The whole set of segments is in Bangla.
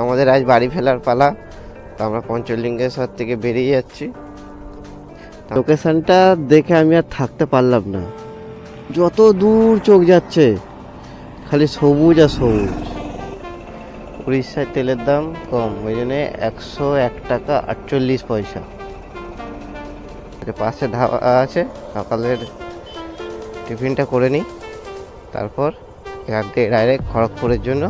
আমাদের আজ বাড়ি ফেরার পালা। তো আমরা পঞ্চলিঙ্গেশ্বর থেকে বেরিয়ে যাচ্ছি। লোকেশনটা দেখে আমি আর থাকতে পারলাম না। যত দূর চোখ যাচ্ছে, খালি সবুজ আর সবুজ। উড়িষ্যায় তেলের দাম কম, ওই জন্য একশো এক টাকা আটচল্লিশ পয়সা। পাশে ধাবা আছে, সকালের টিফিনটা করে নিই। তারপর থেকে ডাইরেক্ট খড়গপুরের জন্য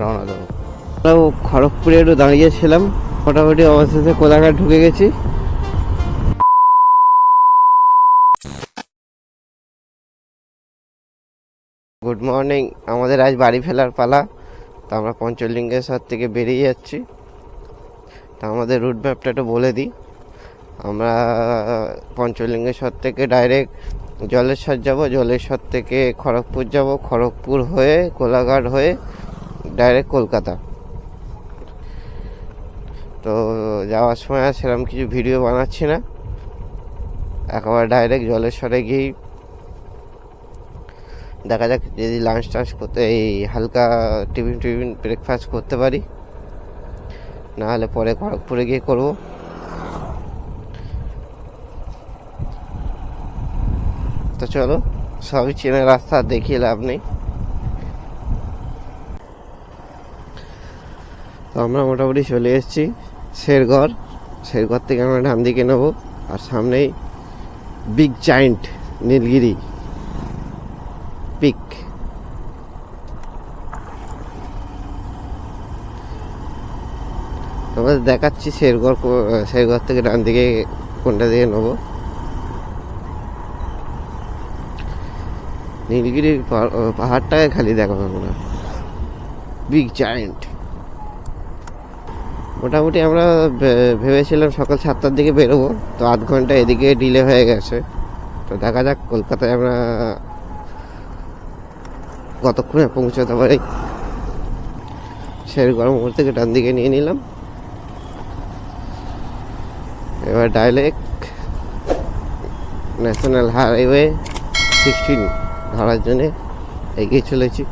রওনা দেবো। আমরাও খড়গপুরে একটু দাঁড়িয়েছিলাম। মোটামুটি অবশেষে কোলাঘাট ঢুকে গেছি। গুড মর্নিং আমাদের আজ বাড়ি ফেরার পালা। তো আমরা পঞ্চলিঙ্গেশ্বর থেকে বেরিয়ে যাচ্ছি। তো আমাদের রুট ম্যাপটা একটু বলে দিই। আমরা পঞ্চলিঙ্গেশ্বর থেকে ডাইরেক্ট জলেশ্বর যাব, জলেশ্বর থেকে খড়গপুর যাব। খড়গপুর হয়ে, কোলাঘাট হয়ে ডাইরেক্ট কলকাতা। তো যাওয়ার সময় আর সেরকম কিছু ভিডিও বানাচ্ছি না। একেবারে ডাইরেক্ট জলেশ্বরে গিয়েই দেখা যাক যদি লাঞ্চ টাঞ্চ করতে এই হালকা টিফিন টিফিন ব্রেকফাস্ট করতে পারি। না হলে পরে খড়গপুরে গিয়ে করব। তো চলো, সবই চেনা রাস্তা, দেখিয়ে লাভ নেই। তো আমরা মোটামুটি চলে এসেছি। শেরগড়। শেরগড় থেকে আমরা ডান দিকে নেব আর সামনেই বিগ জায়েন্ট নীলগিরি পিক তোমাদের দেখাচ্ছি শেরগড় শেরগড় থেকে ডান দিকে কোনটা দিকে নেব। নীলগিরির পাহাড়- পাহাড়টাকে খালি দেখো তোমরা বিগ জায়েন্ট মোটামুটি আমরা ভেবেছিলাম সকাল সাতটার দিকে বেরোবো, তো আধ ঘণ্টা এদিকে ডিলে হয়ে গেছে। তো দেখা যাক, কলকাতায় আমরা কতক্ষণে পৌঁছাতে পারি। শেরগড় মোড় থেকে ডান দিকে নিয়ে নিলাম। এবার ডাইরেক্ট ন্যাশনাল হাইওয়ে সিক্সটিন ধরার জন্যে এগিয়ে চলেছি।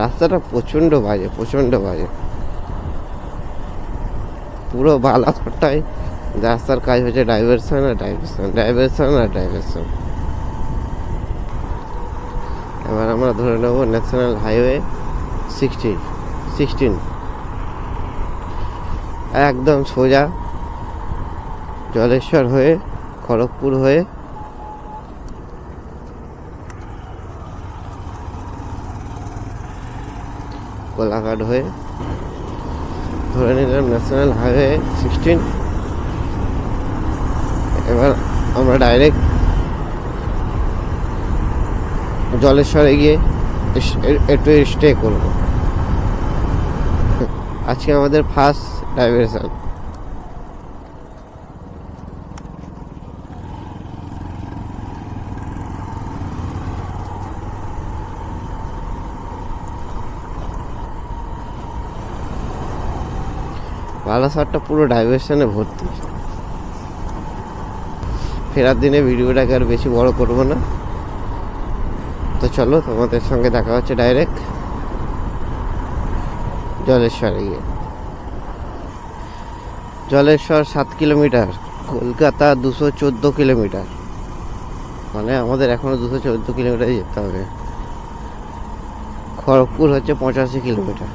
রাস্তাটা প্রচণ্ড বাজে প্রচণ্ড বাজে। পুরো বালাঘরটায় রাস্তার কাজ হচ্ছে ডাইভারশন আর ডাইভারশন ডাইভারশন আর ডাইভারশন এবার আমরা ধরে নেব ন্যাশনাল হাইওয়ে সিক্সটি সিক্সটিন একদম সোজা জলেশ্বর হয়ে, খড়গপুর হয়ে। কোলাঘাট হয়ে। ধরে নিলাম ন্যাশনাল হাইওয়ে সিক্সটিন এবার আমরা ডাইরেক্ট জলেশ্বরে গিয়ে একটু স্টে করব। আজকে আমাদের ফার্স্ট ডাইভারশন বালাসারটা পুরো ডাইভারশনে ভর্তি। ফেরার দিনে ভিডিওটাকে আর বেশি বড় করব না। তো চলো, তোমাদের সঙ্গে দেখা হচ্ছে ডাইরেক্ট জলেশ্বরে গিয়ে। জলেশ্বর সাত কিলোমিটার, কলকাতা দুশো চোদ্দ কিলোমিটার। মানে আমাদের এখনও দুশো চোদ্দ কিলোমিটার যেতে হবে। খড়গপুর হচ্ছে পঁচাশি কিলোমিটার।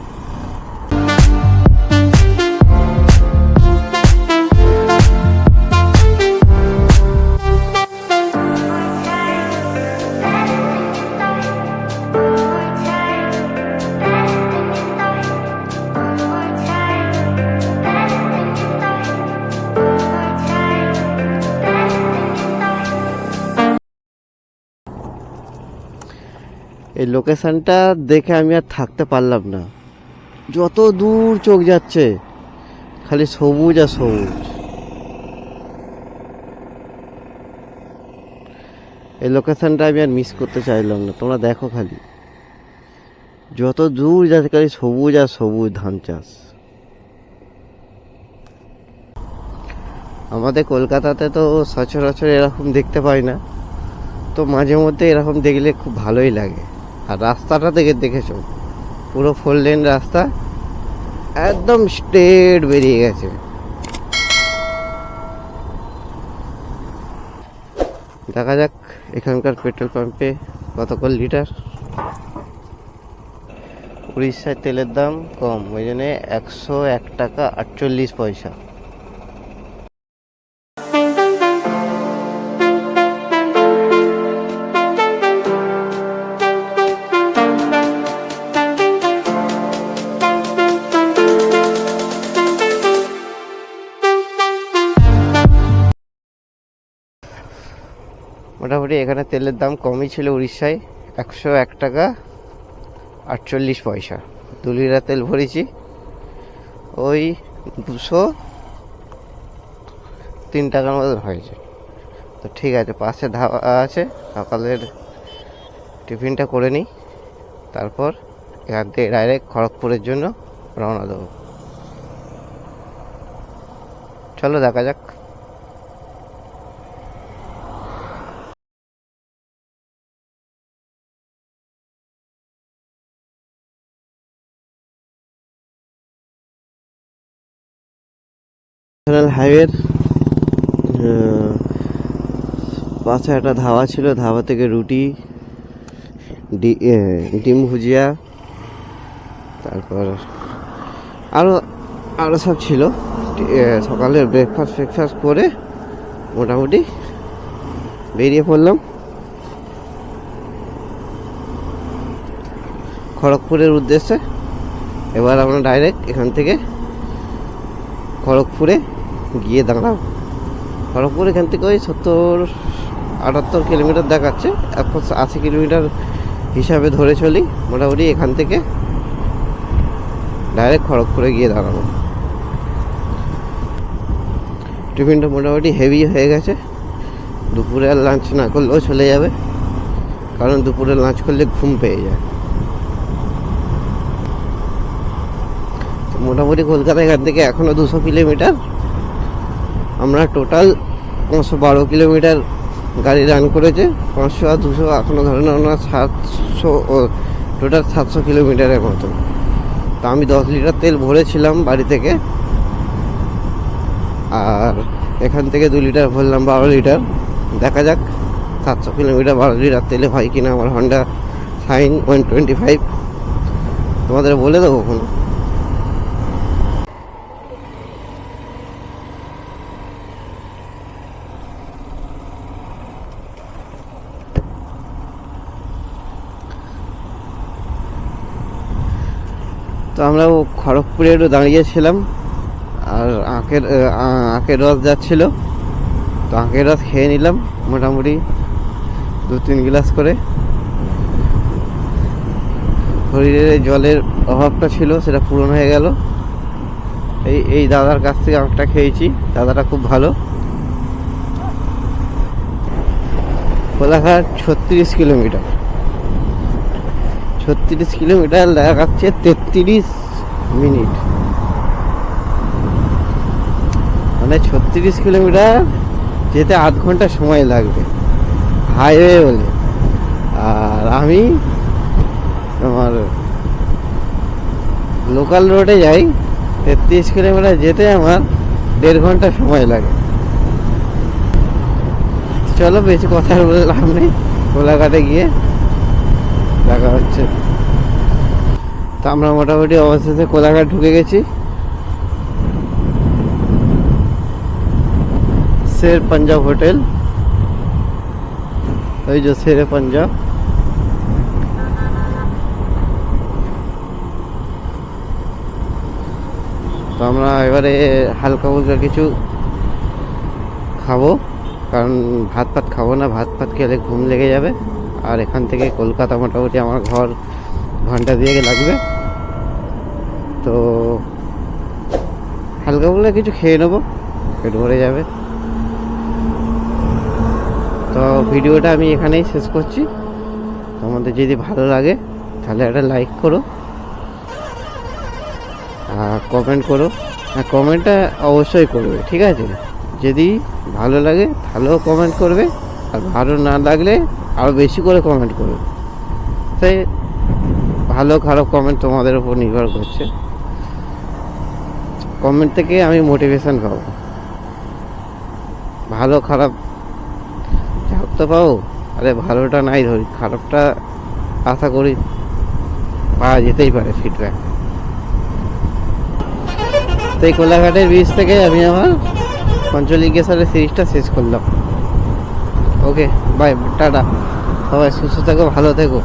এই লোকেশানটা দেখে আমি আর থাকতে পারলাম না। যত দূর চোখ যাচ্ছে, খালি সবুজ আর সবুজ। এই লোকেশানটা আমি আর মিস করতে চাইলাম না, তোমরা দেখো খালি। যত দূর যাচ্ছে, খালি সবুজ আর সবুজ ধান চাষ। আমাদের কলকাতাতে তো সচরাচর এরকম দেখতে পাই না, তো মাঝে মধ্যে এরকম দেখলে খুব ভালোই লাগে। আর রাস্তাটা দেখে দেখেছ? পুরো ফোর লেন রাস্তা একদম স্ট্রেট বেরিয়ে গেছে। দেখা যাক এখানকার পেট্রোল পাম্পে কত করে লিটার উড়িষ্যায় তেলের দাম কম, ওই জন্য একশো এক টাকা আটচল্লিশ পয়সা। মোটামুটি এখানে তেলের দাম কমই ছিল উড়িষ্যায়। একশো এক টাকা, আটচল্লিশ পয়সা। দু লিটার তেল ভরেছি। ওই দুশো তিন টাকার মতন হয়েছে। তো ঠিক আছে, পাশে ধাবা আছে। সকালের টিফিনটা করে নিই। তারপর এখান থেকে ডাইরেক্ট খড়গপুরের জন্য রওনা দেবো। চলো দেখা যাক। ন্যাশনাল হাইওয়ের পাশে একটা ধাবা ছিল, ধাবা থেকে রুটি ডিম ভুজিয়া, তারপর আরও আরও সব ছিল। সকালের ব্রেকফাস্ট ফ্রেকফাস্ট করে মোটামুটি বেরিয়ে পড়লাম। খড়গপুরের উদ্দেশ্যে, এবার আমরা ডাইরেক্ট এখান থেকে খড়গপুরে গিয়ে দাঁড়াবো খড়গপুর এখান থেকে ওই সত্তর, আটাত্তর কিলোমিটার দেখাচ্ছে। এখন আশি কিলোমিটার হিসাবে ধরে চলি, মোটামুটি এখান থেকে ডাইরেক্ট খড়গপুরে গিয়ে দাঁড়াবো। টিফিনটা মোটামুটি হেভি হয়ে গেছে। দুপুরে আর লাঞ্চ না করলেও চলে যাবে। কারণ দুপুরে লাঞ্চ করলে ঘুম পেয়ে যায়। মোটামুটি কলকাতা এখান থেকে এখনও দুশো কিলোমিটার। আমরা টোটাল পাঁচশো বারো কিলোমিটার গাড়ি রান করেছে। পাঁচশো আর দুশো এখনও ধরে না আমরা সাতশো, ও টোটাল সাতশো কিলোমিটারের মতো। তা আমি দশ লিটার তেল ভরেছিলাম বাড়ি থেকে। আর এখান থেকে দু লিটার ভরলাম বারো লিটার। দেখা যাক, সাতশো কিলোমিটার বারো লিটার তেলে হয় কিনা আমার Honda Shine one twenty five তোমাদের বলে দেবো কোনো তো আমরা খড়গপুরে একটু দাঁড়িয়েছিলাম আর আখের আহ, আখের রস যাচ্ছিল। তো আখের রস খেয়ে নিলাম মোটামুটি দু তিন গ্লাস করে। শরীরে জলের অভাবটা ছিল সেটা পূরণ হয়ে গেল। এই এই দাদার কাছ থেকে আঁকটা খেয়েছি দাদাটা খুব ভালো। কোলাঘাট ছত্রিশ কিলোমিটার। ছত্রিশ কিলোমিটার দেখাচ্ছে তেত্রিশ মিনিট। মানে ছত্রিশ কিলোমিটার যেতে আধ ঘণ্টা সময় লাগবে। হাইওয়ে বলে। আর আমি আমার লোকাল রোডে যাই, তেত্রিশ কিলোমিটার যেতে আমার দেড় ঘণ্টা সময় লাগে। চলো বেশি কথা বলে লাভ নেই কোলাঘাটে গিয়ে দেখা হচ্ছে। তো আমরা মোটামুটি অবশেষে কোলাঘাট ঢুকে গেছি। শের পাঞ্জাব হোটেল। ওই যে শেরে পাঞ্জাব। তো আমরা এবারে হালকা ফুলকা কিছু খাব, কারণ ভাত ফাত খাব না, ভাত ফাত খেলে ঘুম লেগে যাবে। আর এখান থেকে কলকাতা মোটামুটি আমার ঘর ঘণ্টা দিয়ে লাগবে। তো হালকা বলে কিছু খেয়ে নেব, পেট ভরে যাবে। তো ভিডিওটা আমি এখানেই শেষ করছি। তোমাদের যদি ভালো লাগে, তাহলে একটা লাইক করো। আর কমেন্ট করো। হ্যাঁ কমেন্টটা অবশ্যই করবে, ঠিক আছে? যদি ভালো লাগে, তাহলেও কমেন্ট করবে। আর ভালো না লাগলে আরও বেশি করে কমেন্ট করবে। তাই ভালো খারাপ কমেন্ট তোমাদের উপর নির্ভর করছে। কমেন্ট থেকে আমি মোটিভেশন পাবো। ভালো খারাপ তো পাবো, আরে ভালোটা নাই ধরি, খারাপটা আশা করি পাওয়া যেতেই পারে ফিডব্যাক তো এই কোলাঘাটের বীজ থেকে আমি আমার পঞ্চলিঙ্গেশ্বরের সিরিজটা শেষ করলাম। ওকে বাই টাটা সবাই সুস্থ থেকো ভালো থেকো